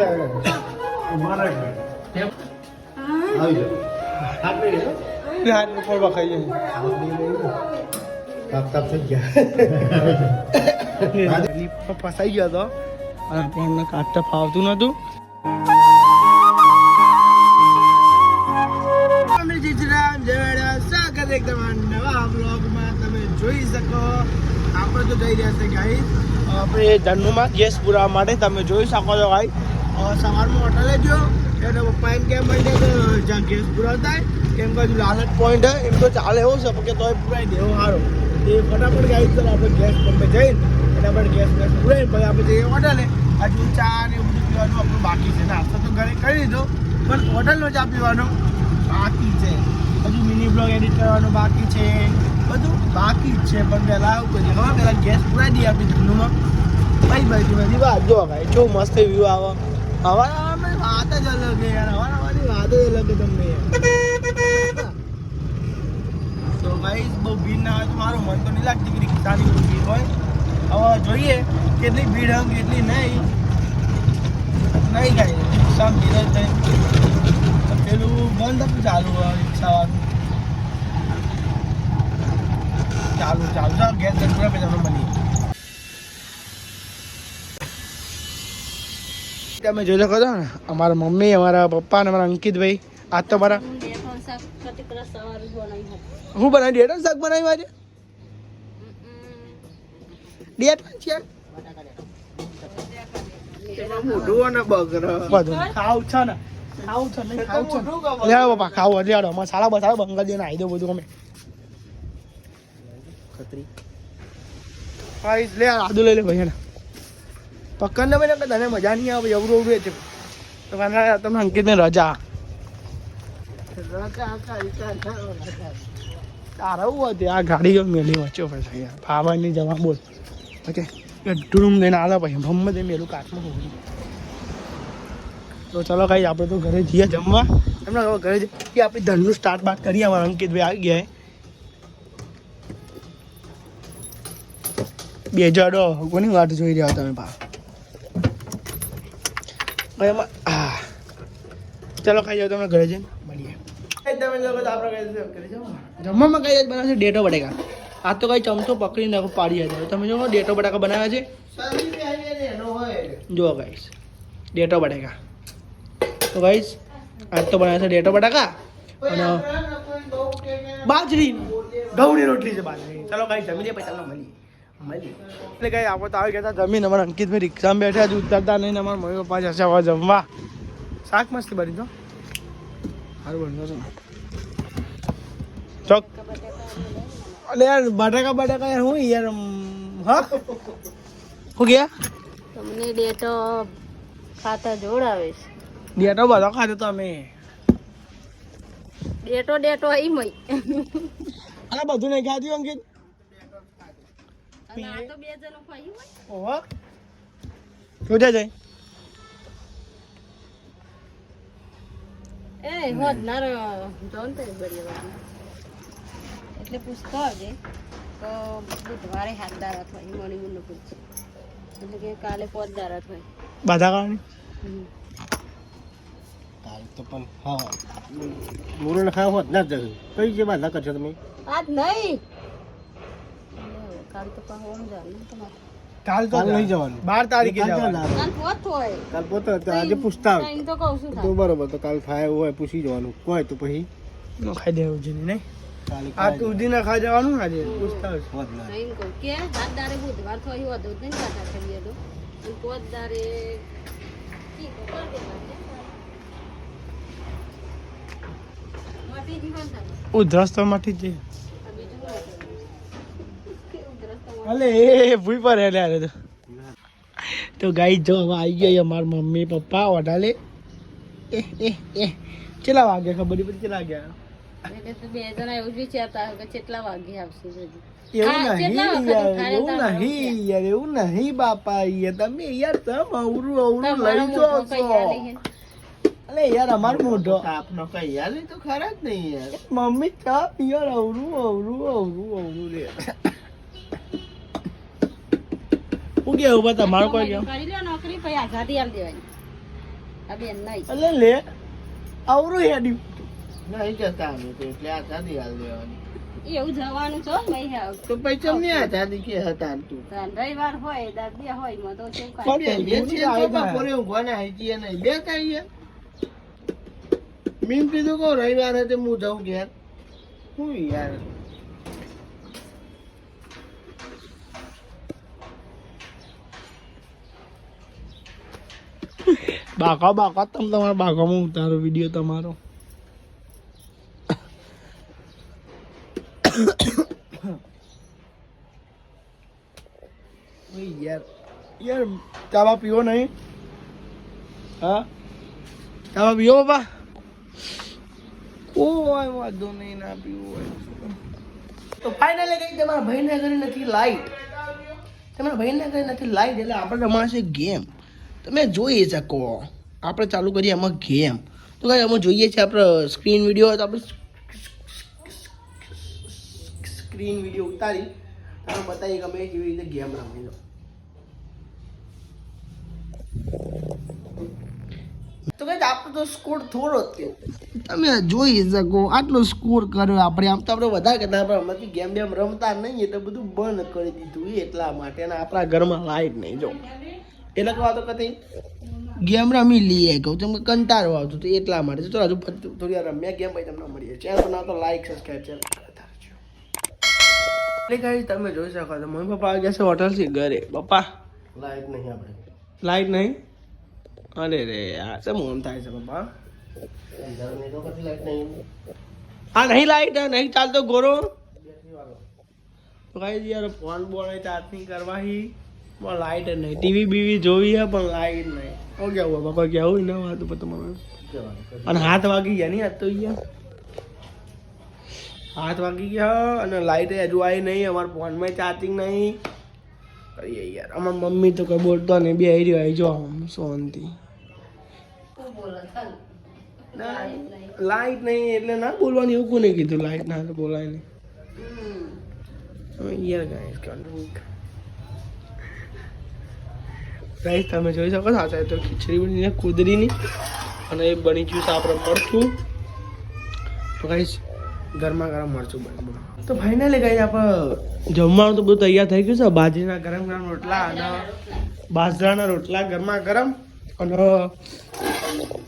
મારા આવી જાઓ. હાથ ઉપર ખાઈ તાપ તાપ થઈ ગયા. ફસાઈ ગયો હતો અને આપણને કાઢતા ફાવતું નતું સ્વાગત એકદમ નવા બ્લોગમાં તમે જોઈ શકો. આપણે તો જઈ રહ્યા છે ગાઈ આપણે ધનુમાં ગેસ પુરાવા માટે તમે જોઈ શકો છો ગાઈ સવારમાં હોટલે જો એટલે પપ્પા એમ કેમ મળે જાય જ્યાં ગેસ પુરાવતા હોય કેમ કે લાલચ પોઈન્ટ હે, એમ તો ચાલે એવું છે કે તોય પૂરાઈ દેવો સારો એ ફટાફટ ગાઈ ચાલો, આપણે ગેસ પંપે જઈને ફટાફટ ગેસ ગેસ પૂરાઈ પછી આપણે જઈએ હોટલે હજુ ચા ને એવું બધું પીવાનું આપણું બાકી છે. નાસ્તો તો ઘરે કરી દીધો પણ હોટલનો ચા પીવાનો બાકી છે. હજુ મિની બ્લોગ એડિટ કરવાનું બાકી છે. બધું બાકી જ છે, પણ પહેલાં આવું કરીએ. હવે પહેલાં ગેસ પૂરાઈ દઈએ આપણી જૂનુમાં. ભાઈ ભાઈ બધી વાત. જો ભાઈ જો મસ્ત વ્યૂ આવે. હવાના વાત જ અલગ છે યાર. હવાના વાત જ અલગ તમને તો ભાઈ બહુ ભીડ ના હોય મન તો નહીં લાગતી કે સારી બહુ ભીડ હોય. હવે જોઈએ કેટલી ભીડ હોય કેટલી નહીં. નહીં કાંઈ રિક્ષા ભીડ જ તો પેલું બંધ હતું ચાલુ રિક્ષાવાળું. ચાલુ ચાલુ. ચાલ ગેસ ગેસ પૂરા પછી આપણે મળીએ તમે જોઈ શકો છો ને અમારા મમ્મી અમારા પપ્પા અને અમારા અંકિતભાઈ આજ તો મારા હું બનાવી ડેટા શાક બનાવ્યું આજે? ડેટા છે મોઢું અને બગર. બધું. ખાવ છે ને ખાવ છે નહીં ખાવ છે લે બાપા ખાવ હજી આડો અમારે સાડા બસાડા બંગાળ જઈને આવી બધું અમે. ખતરી. હા લે આદુ લઈ લે ભાઈ ને ભાઈ ને તને મજા નહીં આવે અવરું અવરું છે. તો તમને અંકિત અંકિતને રજા. તારા એવું હતું આ ગાડી મેલી વચ્ચે પછી ફાવાની જવા બોલ. ઓકે ડૂમ લઈને આલા પછી ભમ્મ તે મેલું કાચમાં હોવું તો ચલો કઈ આપણે તો ઘરે જઈએ જમવા. એમને ઘરે જઈએ આપણે ધનનું સ્ટાર્ટ બાટ કરીએ અમારા અંકિતભાઈ આવી ગયા બે હજાર કોની વાત જોઈ રહ્યા તમે ભા. ભાઈ એમાં હા ચલો ખાઈ જાઓ તમને ઘરે જઈને. મળીએ. તમે લોકો તો આપણે જમવામાં કઈ જ બનાવશે ડેટો બટેકા. આ તો કઈ ચમચો પકડી નાખો પાડી જાય તમે જો ડેટો બટાકા બનાવ્યા છે. જુઓ ગાઈસ ડેટો બટેકા. તો ગાઈસ આજ તો બનાવ્યા છે ડેટો બટાકા. અને બાજરી. ઘઉંની રોટલી છે બાજરી. ચલો ગાઈસ જમી લઈએ પછી તમને મળીએ. એટલે કઈ આપણે તો આવી ગયા જમીન અમારા અંકિતભાઈ રિક્ષામાં બેઠા જ ઉતરતા નહીં અમારા મમ્મી પપ્પા જશે હવે જમવા. શાક મસ્તી બની તો? સારું બનતો છે ચોક. અલે યાર બટાકા બટાકા યાર હું યાર હા? હું ગયા તમને ડેટો ખાતા જોડાવે છે. ડેટો બધો ખાધો તો અમે ડેટો ડેટો ઈ મય. અરે બધું નહીં ખાધું અંકિત? ઓહો. જઈ એ હોદ નાર જોન તો એટલે પૂછતો આવજે. તો બુધવારે હાથ દારા થાય મણી મને પૂછ. એટલે કે કાલે પોત દારા થાય. બધા હમ. કાલ તો પણ હા. મૂળ ખાવ હોત ના જ કઈ જે બાધા કરશો તમે? આજ નહીં. કાલ તો પાછું આમ જવાનું તમારે. કાલ તો નહીં જવાનું. બાર તારીખે જવાનું. કાલ પોત હોય. આજે પૂછતા તો કહું તો થાય બરોબર તો કાલ થાય એવું હોય પૂછી જવાનું. કોઈ તો પછી. નો ખાઈ દેવું છે નહીં? આ ખાઈ તું ના ખાઈ જવાનું આજે પૂછતા ના. કે હાથ બુધવાર થયું હતું નહીં ખાતા કરીએ તો. અને પોત દારે ઠીક, કરી દેવાનું. મોટી જીવન થાય. ઉધરસ તો માંથી જ આ બીજું શું હતું? ઉધરસ તો અલે એ ભૂઈ પર હેલે તો. તો ગાઈ જો હવે આવી ગયા અમાર મમ્મી પપ્પા વડાલે એ એ એ કેટલા વાગે ખબર પડી કેટલા ગયા બે જણા એવું જ વિચારતા કે કેટલા વાગે આવશે એવું નહીં યાર એવું નહીં યાર એવું નહીં બાપા યાર તમે યાર તમ અવરું અવરું લઈ જો છો. અલે યાર અમાર મોઢો. આપનો કઈ યાર તો ખરા જ નહીં યાર. મમ્મી ચા પિયર અવરું અવરું અવરું અવરું લે હું ઊભા તા કોઈ કેવું કરી લ્યો નોકરી પછી આઝાદી આલી દેવાની. આ બેન નહીં. એટલે લે આવરું હેડ્યું નહીં જતા અમે તો એટલે આઝાદી હાલ દેવાની. એવું જવાનું છો? મહી આવ તો પૈસા નહીં આ કે હતા તું? રવિવાર હોય દાદી હોયમાં તો શું બે છે તો બપોરે નહીં. બે કીધું કહો રવિવાર તે હું જાઉં ઘેર. હું યાર? બાકા બાકા તમે તમારા બાકામાં ઉતારો વીડિયો તમારો. યાર યાર ચાવા પીવો નહીં. હા? ચાવા પીવો, બાપા? કોઈ વાંધો નહીં, ના પીવો તો ફાઇનલી કઈ તમારા ભાઈને ઘરે નથી લાઈટ તમારા ભાઈને ઘરે નથી લાઈટ એટલે આપણે રમાશે ગેમ તમે જોઈ શકો આપણે ચાલુ કરીએ એમાં ગેમ. તો કાંઈ અમે જોઈએ છીએ આપણે સ્ક્રીન વીડિયો તો આપણે સ્ક્રીન વીડિયો ઉતારી. તમે બતાવી ગમે કેવી રીતે ગેમ રમી લો તો આપણો તો સ્કોર થોડો થયો. તમે જોઈ શકો આટલો સ્કોર કર્યો આપણે. આમ તો આપણે વધારે કરતા પણ હમણાંથી ગેમ રમતા નહીં, એટલે બધું બંધ કરી દીધું એટલા માટે. આપણા ઘરમાં લાઈટ નહીં, જો. એટલે કહો તો કદી ગેમ રમી લઈએ કહું તમને કંટાળો આવતો તો એટલા માટે. તો હજુ થોડી વાર રમ્યા ગેમ પછી તમને મળીએ. ચેનલ બનાવો તો લાઈક સબસ્ક્રાઈબ ચેનલ એટલે કાંઈ તમે જોઈ શકો છો મમ્મી પપ્પા આવી ગયા છે હોટલથી ઘરે. પપ્પા લાઈટ નહીં આપણે. લાઈટ નહીં? અરે રે આ શું મોમ થાય છે પપ્પા? હા નહીં. લાઈટ નહીં ચાલતો ગોરો? તો કાંઈ યાર ફોન બોલ ચાર્જિંગ કરવાથી પણ લાઈટ નહીં. ટીવી બીવી જોવી હે પણ લાઈટ નહીં. ઓ કેવું બાપા કેવું ના વાત પર તમારે. અને હાથ વાગી ગયા નહીં આજ તો અહીંયા? હાથ વાગી ગયા અને લાઈટ હજુ આવી નહીં અમારા ફોનમાં ચાર્જિંગ નહીં. કરીએ યાર અમારા મમ્મી તો કોઈ બોલતો નહીં. બે આવી રહ્યો જો આમ શું લાઈટ નહીં એટલે ના બોલવાનું એવું કોને કીધું? લાઈટ ના બોલાય નહીં. યાર ગાઈસ કંટ્રોલ ગાઈસ તમે જોઈ શકો છો, આ તો ખીચડી બનીને કુદરીની. અને એ બની ગયું છે આપણે મરચું. તો ગાઈસ ગરમા ગરમ મરચું બની તો ફાઇનલી ગાઈસ આપણે જમવાનું તો બધું તૈયાર થઈ ગયું છે. બાજરીના ગરમ ગરમ રોટલા અને બાજરાના રોટલા ગરમા ગરમ. અને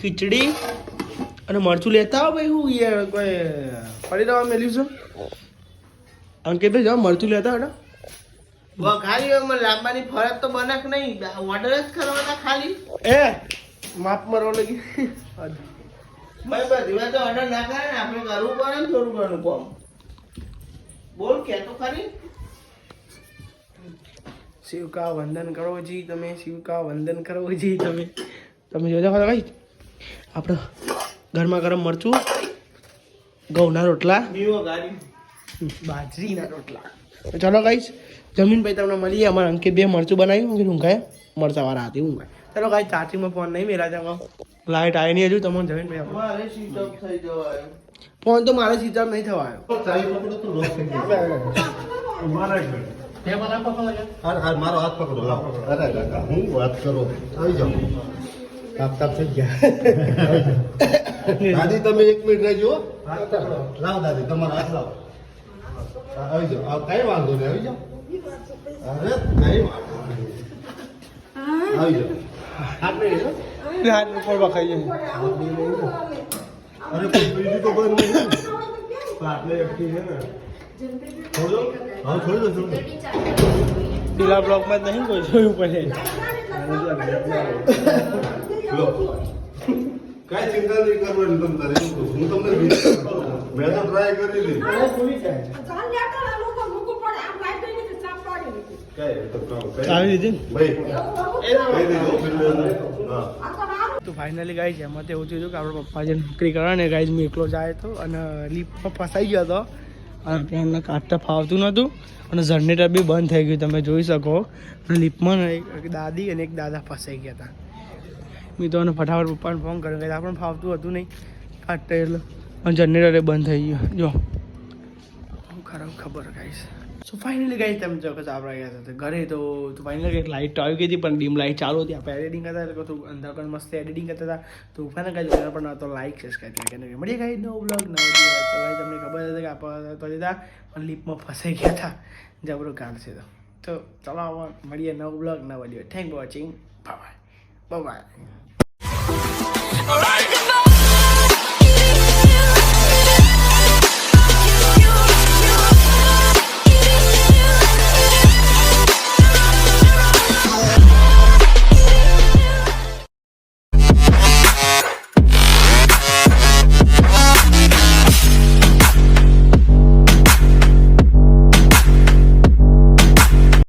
ખીચડી અને મરચું લેતા આવો ભાઈ, હું કોઈ ફરી દવા મેલ્યું કે અંકિતભાઈ જાઓ, મરચું લેતા હતા વઘારી એમાં લાંબાની ફરજ તો બનાક નહીં. ઓર્ડર જ કરવાના ખાલી. એ માફ મારો લગી. ભાઈ બધી તો ઓર્ડર ના કરે ને આપણે કરવું પડે ને થોડું ઘણું કામ. બોલ કે તો ખરી. શિવ કા વંદન કરો જી તમે શિવ કા વંદન કરો જી તમે. તમે જોજો ખરા ભાઈ. આપણે ગરમા ગરમ મરચું ઘઉંના રોટલા બાજરીના રોટલા. તો ચાલો ગાઈશ જમીન ભાઈ તમને મળીએ. અમારે અંકિત બે મરચું બનાવ્યું. અંકિત ઊંઘાય મરચા વાળા હતી. ઊંઘાય ચાલો ગાઈ ચાર્જિંગમાં ફોન નહીં મેરા જાવ. લાઈટ આવી નહીં હજુ. તમને જમીન ભાઈ મારે સ્વિચ ઓફ થઈ જવાય. ફોન તો મારે સ્વિચ ઓફ નહીં થવાયો. મારો હાથ પકડો લાવો. અરે કાકા હું વાત કરો? આવી જાઓ. તાપ તાપ થઈ ગયા. દાદી તમે એક મિનિટ રહેજો. લાવો દાદી તમારો હાથ લાવો. આવી જાઓ. આ કઈ વાંધો નહીં આવી જાઓ. અરે કઈ વાંધો નહીં. આવી જાઓ. હાથ ઉપર ખાઈ અરે બીજું તો કોઈ નહીં? એકથી છે ને. છોડો હા છોડી દો છોડી દો. પેલા બ્લોકમાં નહીં કોઈ જોયું પડે. લો. કાંઈ ચિંતા નહીં કરવાની તમ તારે હું તમને. મેં તો ટ્રાય કરી લીધી. કાંઈ તો કામ કરી. આવી રીતે ભાઈ કહી દેજો પેલું હા. તો ફાઇનલી ગાઈ છે એમાં એવું થયું હતું કે આપણા પપ્પા જે નોકરી કરે ને ગાઈ મેં એકલો જાય તો અને લીપમાં ફસાઈ ગયો હતો. અને ટ્રેનને કાઢતા ફાવતું નહોતું અને જનરેટર બી બંધ થઈ ગયું તમે જોઈ શકો. અને લીપમાં એક દાદી અને એક દાદા ફસાઈ ગયા હતા. મેં તો એને ફટાફટ પપ્પાને ફોન કર્યો. કે આપણને ફાવતું હતું નહીં. કાઢતા એટલે જનરેટર બંધ થઈ ગયું. જો. ખરાબ ખબર ગાઈશ સો ફાઇનલી ગાઈ તમે ચોક્કસ આપણા ગયા હતા ઘરે તો તો ફાઇનલી કંઈક લાઇટ આવી ગઈ હતી પણ ડીમ લાઇટ ચાલુ હતી. આપણે એડિટિંગ કરતા એટલે થોડું અંધાર પણ મસ્ત એડિટિંગ કરતા હતા. તો ફાઇનલ કાંઈ જોયા પણ તો લાઇક સબસ્ક્રાઈબ કરી અને મળીએ કાંઈ નવો બ્લોગ નવો તો ભાઈ તમને ખબર હતી કે આપણે તો લીધા પણ લીપમાં ફસાઈ ગયા હતા. જબરો કાલ છે તો. તો ચાલો આવો મળીએ નવો બ્લોગ નવો દિવસ thank for watching bye bye.